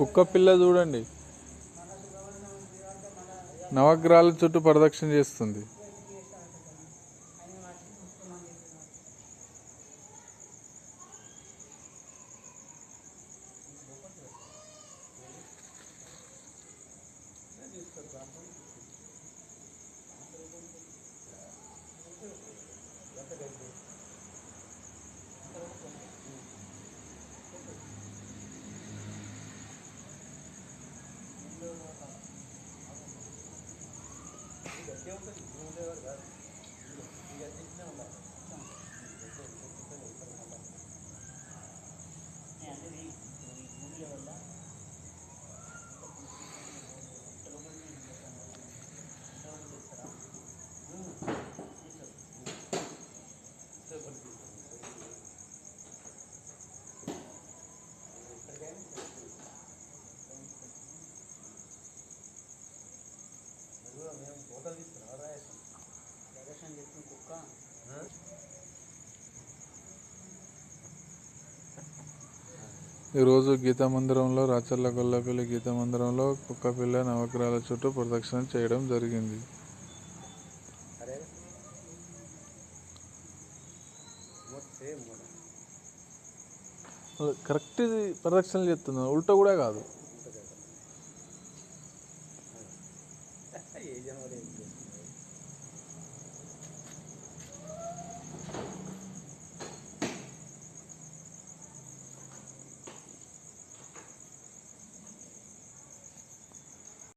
కుక్క పిల్ల చూడండి. నవగ్రహాల చుట్టూ ప్రదక్షిణ చేస్తుంది. Eu falei, não deu e Diga, diga, não, não. ప్రదర్శన చేస్తున్న కుక్క. ఈరోజు గీతా మందిరంలో రాచర్ల గొల్లపల్లి గీతా మందిరంలో కుక్క పిల్ల నవగ్రహాల చుట్టూ ప్రదక్షిణ చేయడం జరిగింది. కరెక్ట్ ప్రదక్షిణ చేస్తుంది ఉల్టా కూడా కాదు.